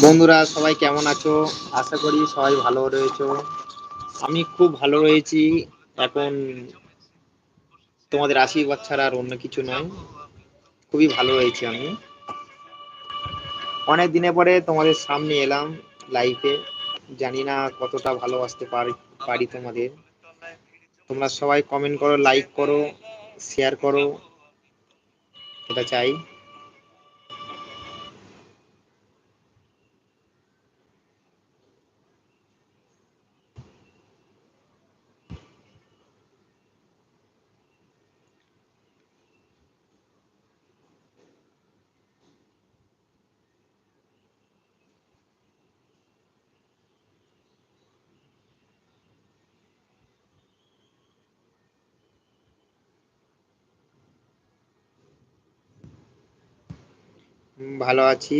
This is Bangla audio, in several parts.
বন্ধুরা, সবাই কেমন আছো? আশা করি সবাই ভালো রয়েছো। আমি খুব ভালো রয়েছি। এখন তোমাদের আশীর্বাদ ছাড়া আর অন্য কিছু নয়। খুবই ভালো রয়েছি আমি। অনেক দিনের পরে তোমাদের সামনে এলাম লাইফে জানি না কতটা ভালোবাসতে পারি তোমাদের। তোমরা সবাই কমেন্ট করো লাইক করো শেয়ার করো। এটা চাই। ভালো আছি।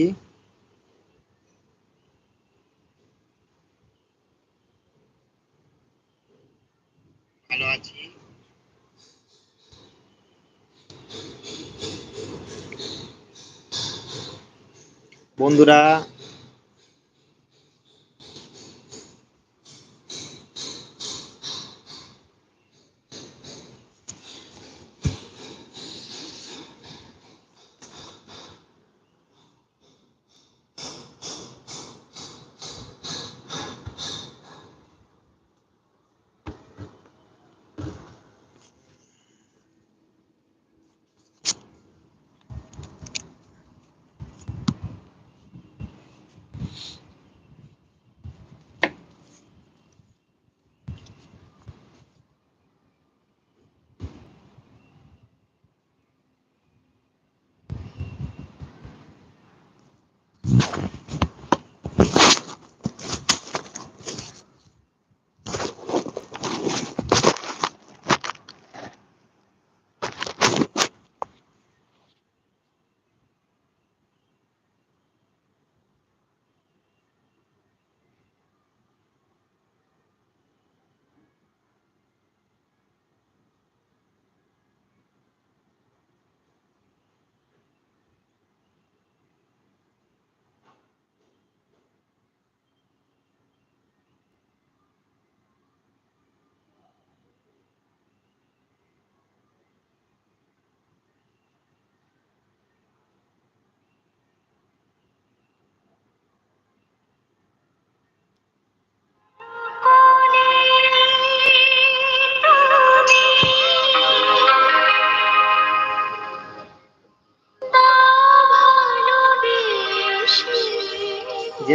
ভালো আছি। বন্ধুরা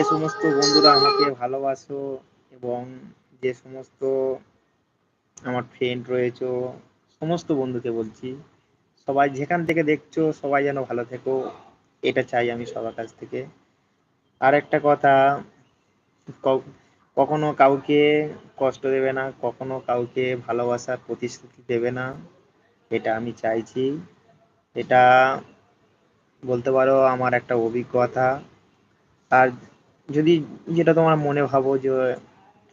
সমস্ত বন্ধুরা আমাকে ভালোবাসো এবং যে সমস্ত আমার ফ্রেন্ড রয়েছে, সমস্ত বন্ধুকে বলছি, সবাই যেখান থেকে দেখছ সবাই যেন ভালো থেকো, এটা চাই আমি সবার কাছ থেকে। আর একটা কথা কখনো কাউকে কষ্ট দেবে না, কখনো কাউকে ভালোবাসার প্রতিশ্রুতি দেবে না, এটা আমি চাইছি। এটা বলতে পারো আমার একটা অভিজ্ঞতা। আর যদি যেটা তোমার মনে ভাবো যে,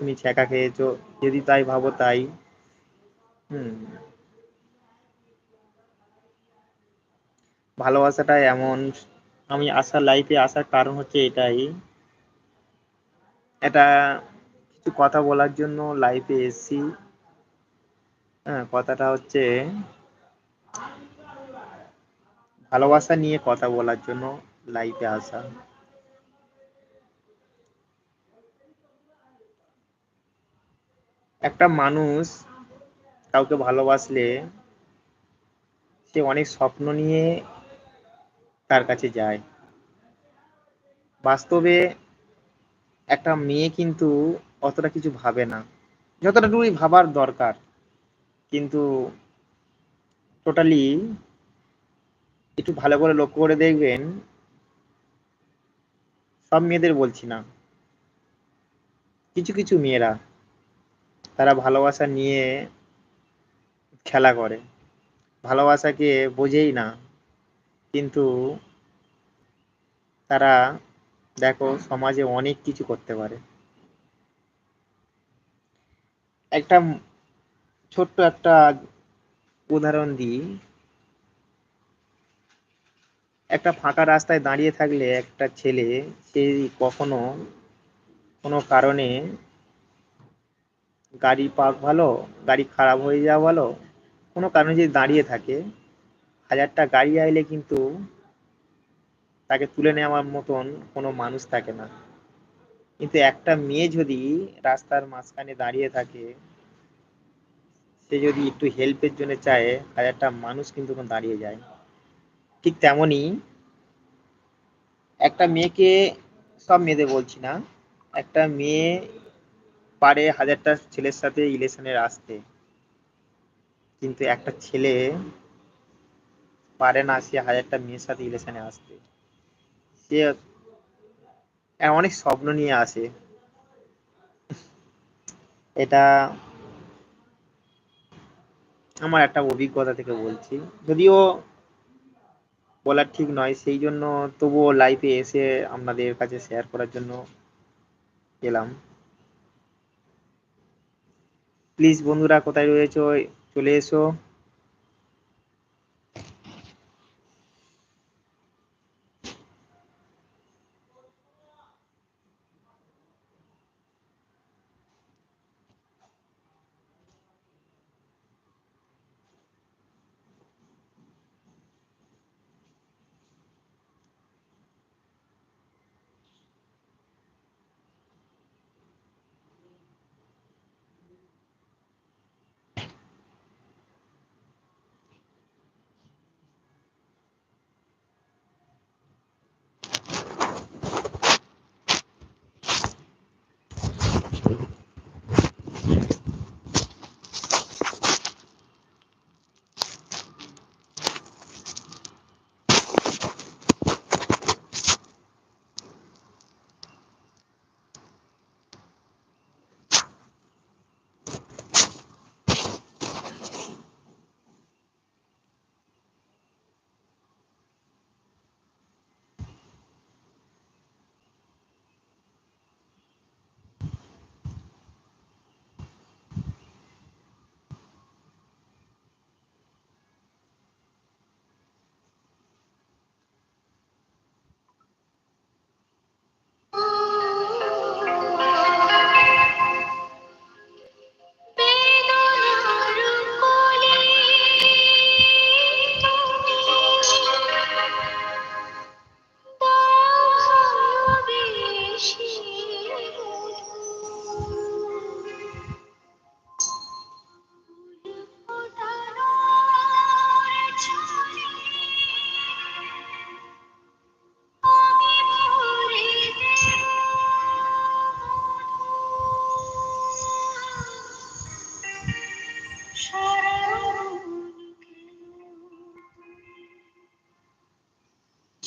তুমি ছ্যাঁকা খেয়েছো, যদি তাই ভাবো তাই। হুম। ভালোবাসাটা এমন, আমি আসার লাইফে আসার কারণ হচ্ছে এটাই। এটা কিছু কথা বলার জন্য লাইফে এসেছি। হ্যাঁ কথাটা হচ্ছে ভালোবাসা নিয়ে কথা বলার জন্য লাইফে আসা। একটা মানুষ কাউকে ভালোবাসলে সে অনেক স্বপ্ন নিয়ে তার কাছে যায়। বাস্তবে একটা মেয়ে কিন্তু অতটা কিছু ভাবে না। যতটাটুকুই ভাবার দরকার, কিন্তু টোটালি একটু ভালো করে লক্ষ্য করে দেখবেন, সব মেয়েদের বলছি না। কিছু কিছু মেয়েরা তারা ভালোবাসা নিয়ে খেলা করে। ভালোবাসাকে বোঝেই না, কিন্তু তারা দেখো সমাজে অনেক কিছু করতে পারে। একটা ছোট্ট একটা উদাহরণ দিই। একটা ফাঁকা রাস্তায় দাঁড়িয়ে থাকলে একটা ছেলে, সে কখনো কোনো কারণে গাড়ি পার্ক ভালো, গাড়ি খারাপ হয়ে যাওয়া ভালো, কোনো কারণে যদি দাঁড়িয়ে থাকে, হাজারটা গাড়ি আইলে কিন্তু তাকে তুলে নেওয়ার মতন কোনো মানুষ থাকে না। কিন্তু একটা মেয়ে যদি রাস্তার মাঝখানে দাঁড়িয়ে থাকে, সে যদি একটু হেল্পের জন্য চায়, হাজারটা মানুষ কিন্তু দাঁড়িয়ে যায়। ঠিক তেমনই একটা মেয়েকে সব মেয়েদের বলছি না, একটা মেয়ে পারে হাজারটা ছেলের সাথে রিলেশনের আসতে। কিন্তু একটা ছেলে পারে না, সে হাজারটা মেয়ের সাথে রিলেশনে আসতে। সে অনেক স্বপ্ন নিয়ে আসে। এটা আমার একটা অভিজ্ঞতা থেকে বলছি। যদিও বলার ঠিক নয়, সেই জন্য তবুও লাইফে এসে আপনাদের কাছে শেয়ার করার জন্য এলাম। প্লিজ বন্ধুরা কোথায় রয়েছে? চলে এসো।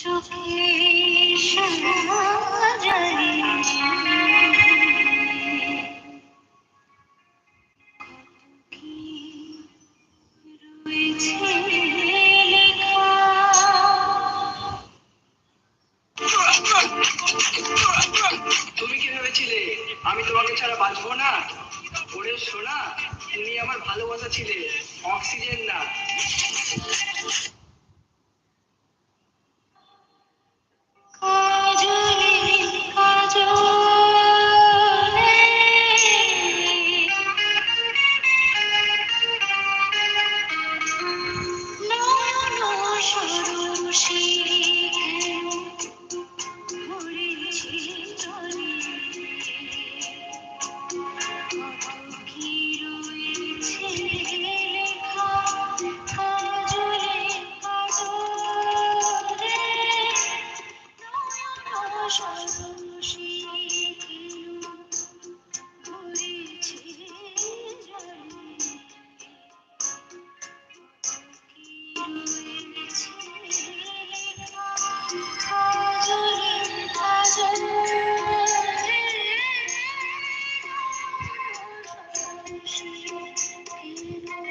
চোখে সাজারি নরসরসী Thank you.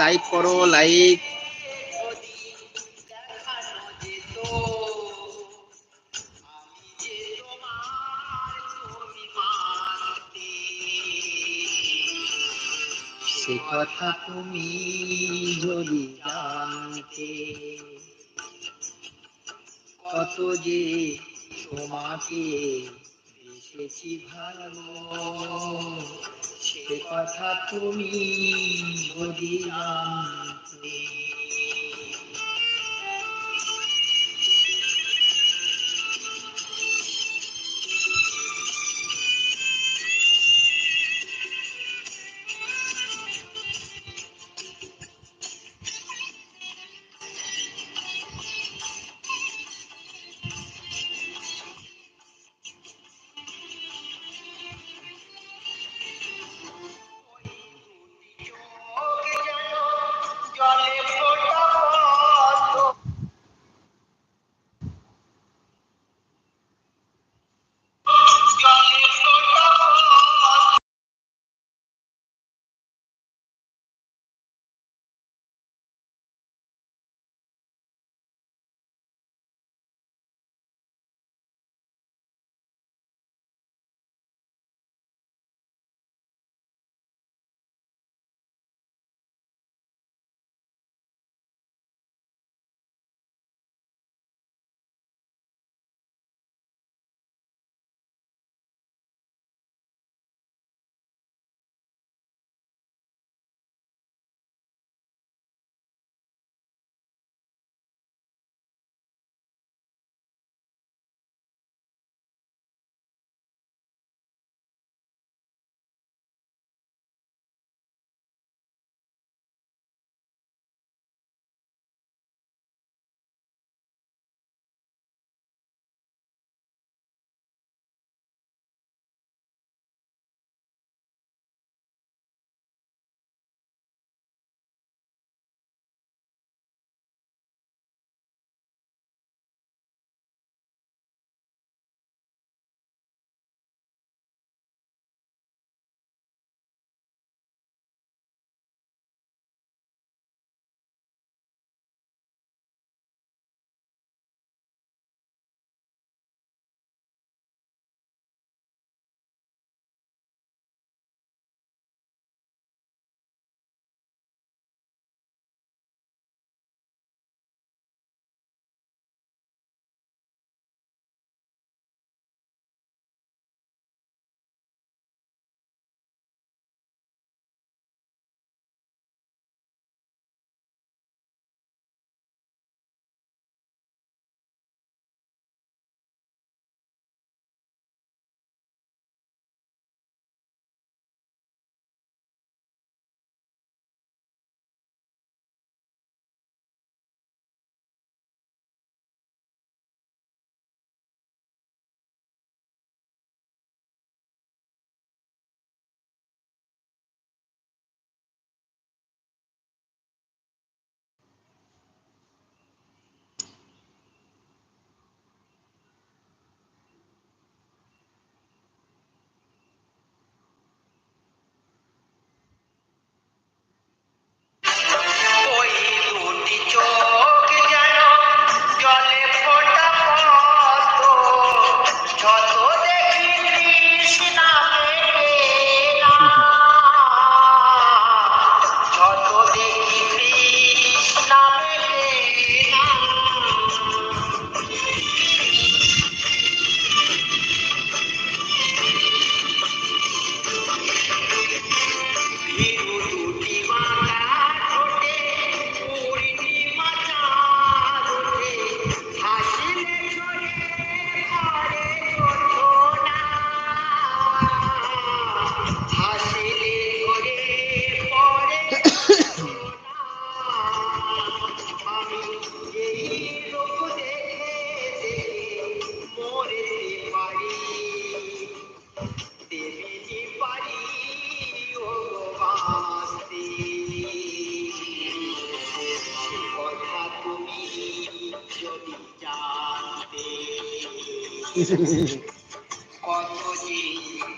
লাইক করো লাইক সে কথা তুমি যদি জানতে কত যে তোমাকে বেসেছি ভালো। কথা তুমি যদি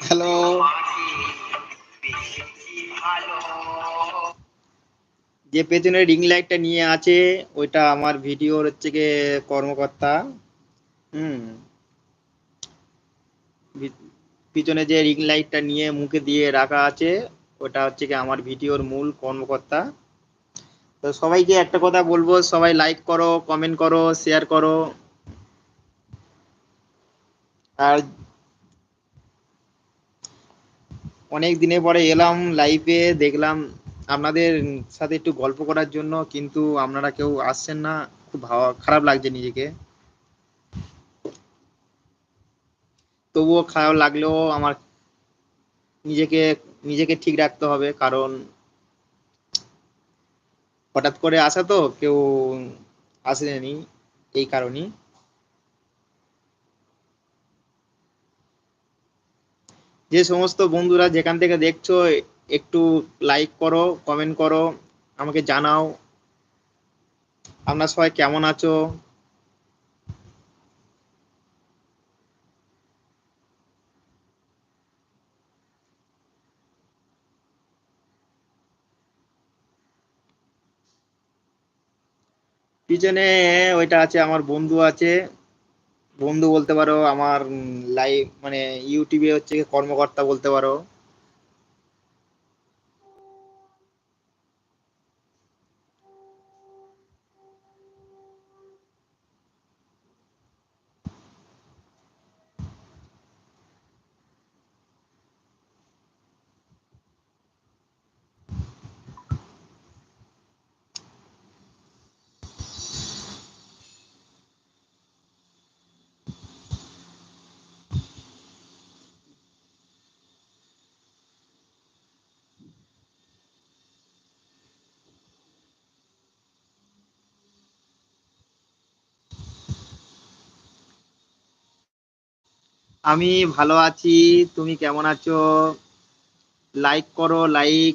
হ্যালো যে পেছনে রিং লাইটটা নিয়ে আছে, ওইটা আমার ভিডিওর হচ্ছে গিয়ে কর্মকর্তা। হুম। পিছনে যে রিং লাইটটা নিয়ে মুখে দিয়ে রাখা আছে, ওটা হচ্ছে কি আমার ভিডিওর মূল কর্মকর্তা। তো সবাইকে একটা কথা বলব, সবাই লাইক করো কমেন্ট করো শেয়ার করো। আর অনেক দিনের পরে এলাম লাইভে দেখলাম আপনাদের সাথে একটু গল্প করার জন্য, কিন্তু আপনারা কেউ আসছেন না। খুব খারাপ লাগছে নিজেকে। তবুও খারাপ লাগলেও আমার নিজেকে নিজেকে ঠিক রাখতে হবে, কারণ হঠাৎ করে আসা তো, কেউ আসেনি এই কারণেই। যে সমস্ত বন্ধুরা যেখান থেকে দেখছ, একটু লাইক করো কমেন্ট করো, আমাকে জানাও। আপনার সবাই কেমন আছো? পিছনে ওইটা আছে, আমার বন্ধু আছে। বন্ধু বলতে পারো আমার লাইভ মানে ইউটিউবে হচ্ছে কর্মকর্তা বলতে পারো। আমি ভালো আছি তুমি কেমন আছো? লাইক করো like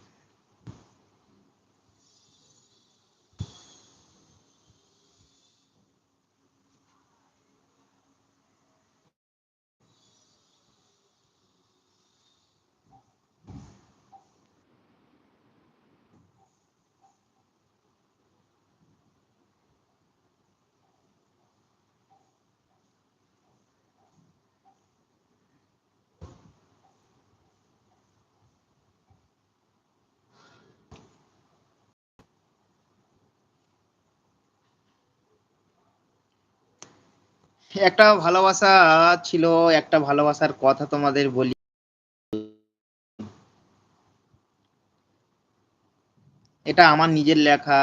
একটা ভালোবাসা ছিল, একটা ভালোবাসার কথা তোমাদের বলি। এটা আমার নিজের লেখা।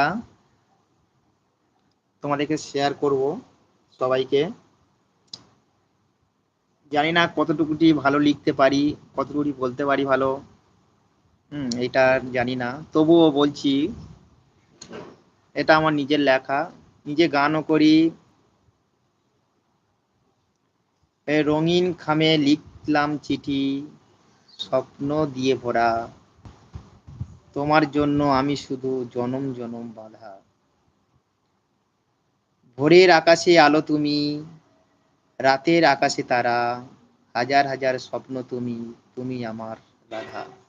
তোমাদেরকে শেয়ার করব সবাইকে। জানি না কতটুকুটি ভালো লিখতে পারি, কতটুকুটি বলতে পারি ভালো। হুম এটা জানি না। তবুও বলছি, এটা আমার নিজের লেখা। নিজে গানও করি রঙিন খামে লিখলাম চিঠি, স্বপ্ন দিয়ে ভরা। তোমার জন্য আমি শুধু জনম জনম বাধা। ভোরের আকাশে আলো তুমি, রাতের আকাশে তারা, হাজার হাজার স্বপ্ন তুমি তুমি আমার রাধা।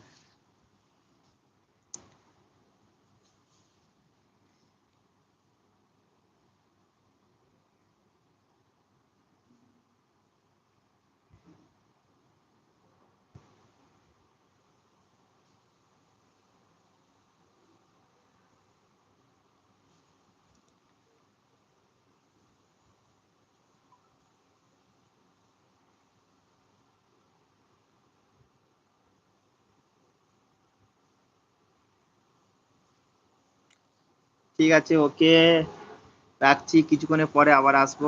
ঠিক আছে ওকে রাখছি কিছুক্ষণের পরে আবার আসব।